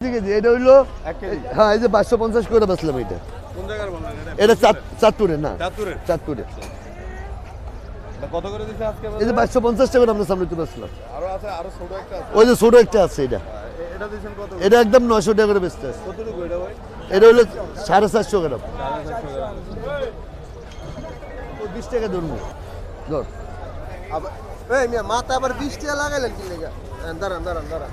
ঠিক আছে এটা হইল হ্যাঁ এই যে পাঁচশো পঞ্চাশ করে বেচলাম এটা কোন জায়গার বললেন এটা? চাঁদপুরে না। চাঁদপুরে তা কত করে দিচ্ছে আজকে এই যে পাঁচশো পঞ্চাশ টাকা আপনার সামনে তুলে বেচলাম আরও আছে আরও ছোট একটা আছে। ওই যে ছোট একটা আছে এটা। এটা দিচ্ছেন কত এটা একদম নয়শো টাকা করে বেচতে আছে। এটা হলো সাড়ে চারশো গ্রাম। বিশ টাকা ধরুন। ধর। মাথা আবার বিশ টাকা লাগাইলেন কি লেগা? দাঁড়ান দাঁড়ান দাঁড়ান।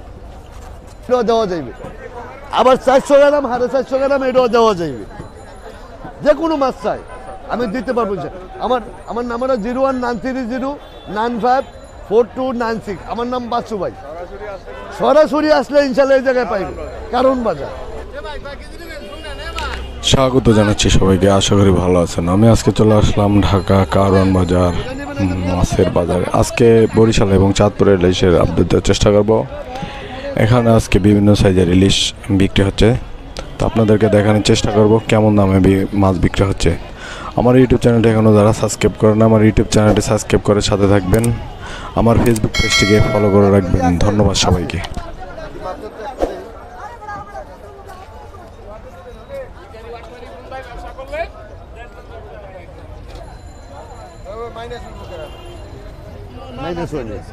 এটাও দেওয়া যাইবে। আবার চারশো গ্রাম, সাড়ে চারশো গ্রাম এটাও দেওয়া যাইবে। যে কোনো মাছ চাই। আমি দিতে পারব আমার আমার number zero one nine three zero nine five four two nine six. আমার নাম বাচ্চু ভাই। সরাসরি আসলে ইনশাল্লাহ এই জায়গায় পাইবে। কারণ বাজার। স্বাগত জানাচ্ছি সবাইকে। আশা করি ভালো আছেন। আমি আজকে চলে আসলাম ঢাকা কারওয়ান বাজার মাছের বাজারে। আজকে বরিশাল এবং চাঁদপুরের ইলিশের আপডেট দেওয়ার চেষ্টা করব। এখানে আজকে বিভিন্ন সাইজের ইলিশ বিক্রি হচ্ছে। তো আপনাদেরকে দেখানোর চেষ্টা করব কেমন দামে মাছ বিক্রি হচ্ছে। আমার ইউটিউব চ্যানেলটি এখনও যারা সাবস্ক্রাইব করেন না, আমার ইউটিউব চ্যানেলটি সাবস্ক্রাইব করে সাথে থাকবেন। আমার ফেসবুক পেজটিকে ফলো করে রাখবেন। ধন্যবাদ সবাইকে। মাইনাস? মাইনাস?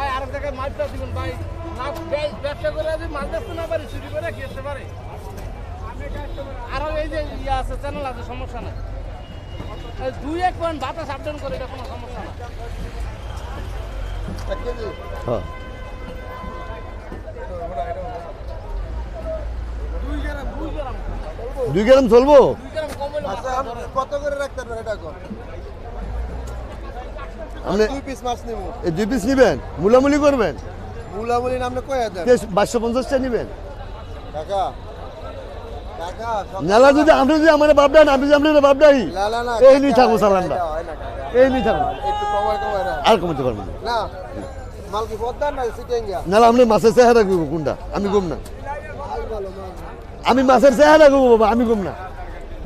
ভাই আরেক জায়গায় মাছটা দিবেন ভাই। ব্যবসা করে যদি মাছ বেচতে না পারি চুরি করে খেতে পারে? আরও এই যে ইয়ে আছে চ্যানেল আছে সমস্যা নাই। দুই এক পয়েন্ট বাতাস আপডাউন করে এটা কোনো সমস্যা না? হ্যাঁ। দুই গ্রাম দুই গ্রাম। দুই চলবো? দুই গ্রাম কম হলে আচ্ছা, কত করে রাখতে পারবেন এটা এখন? আপনি দুই পিস মাছ নিবো। এই দুই পিস নিবেন? মুলামুলি করবেন? মুলামুলি নামে কয়ে দেন বাইশশো পঞ্চাশটা নিবেন। কাকা কাকা নালা যদি আপনি যদি আমার বাপডান আমি যদি আপনার এই নিয়ে থাকব। এই নিয়ে থাকব। আর কমাতে পারব না। নাহলে আপনি মাছের চেহারা কোনটা? আমি কম না। আমি মাছের চেহারা বাবা আমি না।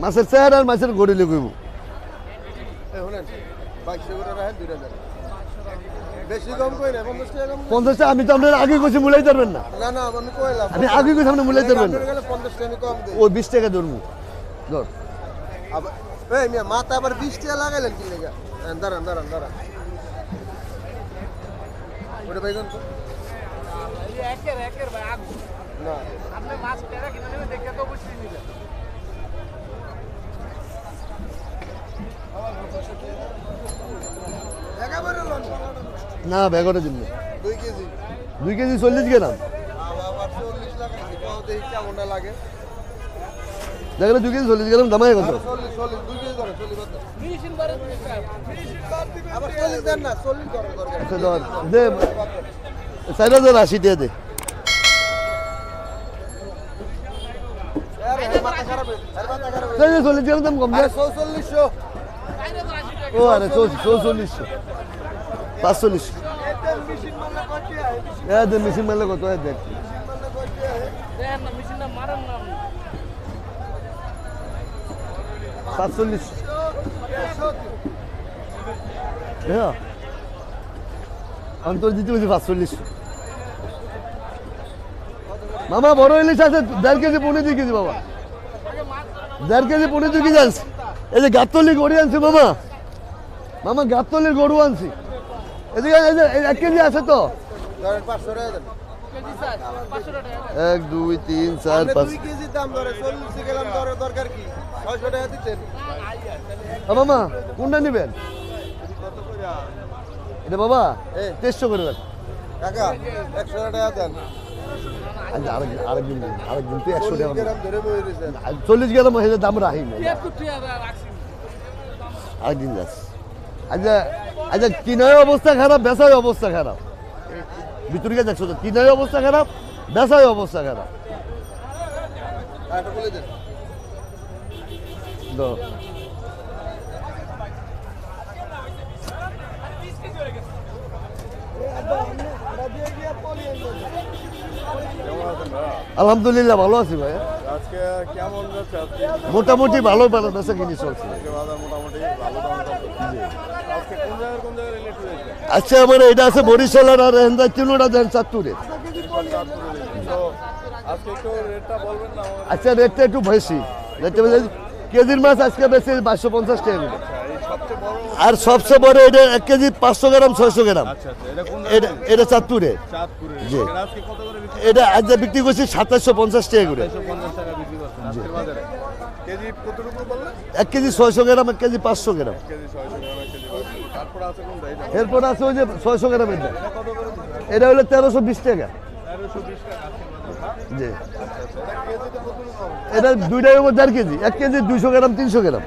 মাছের চেহারা আর মাছের গড়িলে করব পঞ্চাশ টাকা আমি তো আপনার আগে কইছি মুলাই ধরবেন না। আমি আগে কইছি আপনি মুলাই ধরবেন না। ও বিশ টাকা ধরবো। ধর। আবার মাথা আবার বিশ টাকা লাগাইলেন কি লেগা দাঁড়ান দাঁড়ান দাঁড়ান ওটা ভাই আগ না আপনি মাছ টেরা কিনে নেবেন দেখে তো অবশ্যই নিবেন একেবারে লন না ব্যাগটা দিন দুই কেজি। চল্লিশ লাগে। দেখলে দুই কেজি চল্লিশ গ্রাম দামাই কত? আচ্ছা চার হাজার আশি টাকা দে। চল্লিশ গ্রাম দাম কম চৌচল্লিশশো ও, আরে চৌচল্লিশশো। পাঁচচল্লিশ হ্যাঁ মেশিন মারলে কত? দেখ। মামা, বড় ইলিশ আছে, দেড় কেজি পনেরো দুই কেজি, বাবা। দেড় কেজি পনেরো কেজি আনছি এই যে গাতলির গড়ি আনছি, মামা। মামা গাতলির গরু আনছি। এদিকে এই এক কেজি আছে তো। এক দুই তিন চার পাঁচ। কেজির দাম ধরে চল্লিশে গেলাম ধরে দরকার কি? ছয়শো টাকা দিতেন। আ, মামা কোনটা নেবেন? এটা বাবা। তেইশশো করে কাকা একশো টাকা দেন। আচ্ছা আরেকদিন আরেকদিন দিন, আরেকদিন তুই একশো চল্লিশ টাকা গ্রাম দাম রাখি আরেকদিন যাস আচ্ছা আচ্ছা কিনায় অবস্থা খারাপ বেসায় অবস্থা খারাপ? ভিতরে গিয়ে দেখছ তো কিনায় অবস্থা খারাপ বেসায় অবস্থা খারাপ হ্যাঁ, এটা বলে দেন দাও। কেমন আছেন ভাইয়া আলহামদুলিল্লাহ ভালো আছি ভাই মোটামুটি ভালো বেচা কিনি চলছে। ভালো চলছে। আজকে কোন হয়েছে? আচ্ছা আমার এটা আছে বরিশালের আর কিলোটা দেন চাঁদপুরে? আচ্ছা রেটটা একটু বেশি। রেটটা কেজির মাছ আজকে বেশি পাঁচশো পঞ্চাশ টাকা করে। আচ্ছা এই সবচেয়ে বড় আর সবচেয়ে বড় এটা এক কেজি পাঁচশো গ্রাম ছয়শো গ্রাম। আচ্ছা আচ্ছা এটা এটা চাঁদপুরে। জি। এটা আজ যা বিক্রি করছি সাতাশশো পঞ্চাশ টাকা করে। এক কেজি ছয়শো গ্রাম এক কেজি পাঁচশো গ্রাম। এরপর আছে ওই যে ছয়শো গ্রাম এটা। এটা হলো তেরোশো বিশ টাকা। বাজারে জি। এটা দুইটার উপর দেড় কেজি এক কেজি দুইশো গ্রাম তিনশো গ্রাম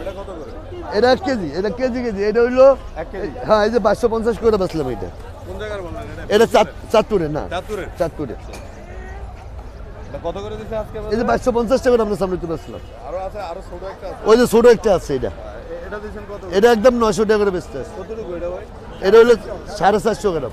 এটা কত করে এটা এক কেজি এটা কেজি কেজি এটা হইল হ্যাঁ এই যে বাইশশো পঞ্চাশ করে বেচলাম এটা এটা চাঁদপুরে না। চাঁদপুরে এই যে বাইশশো পঞ্চাশ টাকা সামনে তুলে আসলাম ওই যে ছোট একটা আছে এটা। এটা একদম নয়শো টাকা করে বেচতে আছে। এটা ভাই? এটা হলো সাড়ে চারশো গ্রাম।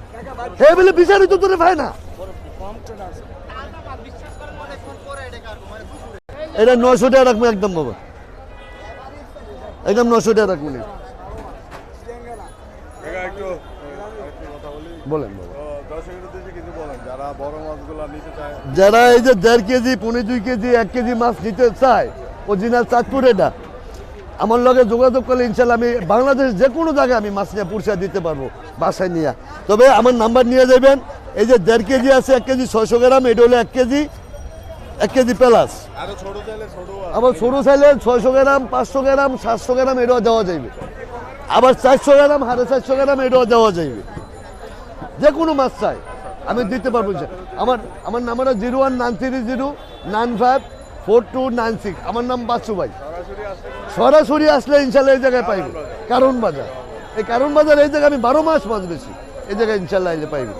হে বলে বিচারি তো তোরে ভাই না। এটা নশো টাকা রাখব একদম বাবা। একদম নশো টাকা রাখব বলেন বাবা। যারা এই যে দেড় কেজি, পনেরো দুই কেজি, এক কেজি মাছ নিতে চায়, অরিজিনাল চাঁদপুর এটা আমার লগে যোগাযোগ করলে ইনশাল্লাহ আমি বাংলাদেশ যে কোনো জায়গায় আমি মাছ নিয়ে পুরসা দিতে পারব বাসায় নিয়ে। তবে আমার নাম্বার নিয়ে যাবেন। এই যে দেড় কেজি আছে এক কেজি ছয়শো গ্রাম এটা হলো এক কেজি এক কেজি প্লাস। আছে। আবার সরু চাইলে ছয়শো গ্রাম পাঁচশো গ্রাম সাতশো গ্রাম এটাও দেওয়া যাইবে। আবার চারশো গ্রাম সাড়ে চারশো গ্রাম এটাও দেওয়া যাইবে। যে কোনো মাছ চাই আমি দিতে পারব আমার আমার number zero one nine three zero nine five four two nine six. আমার নাম বাচ্চু ভাই। সরাসরি আসলে ইনশাল্লাহ এই জায়গায় পাইবে। কারণ বাজার। এই কারণ বাজার, এই জায়গায় আমি বারো মাস মাছ বেশি। এই জায়গায় ইনশাল্লাহ এলে পাইবে।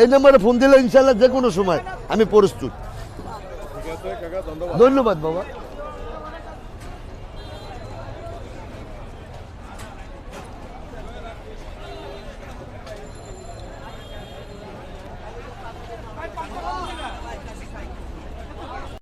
এই নাম্বারে ফোন দিলে ইনশাল্লাহ যে কোনো সময় আমি প্রস্তুত। ধন্যবাদ বাবা।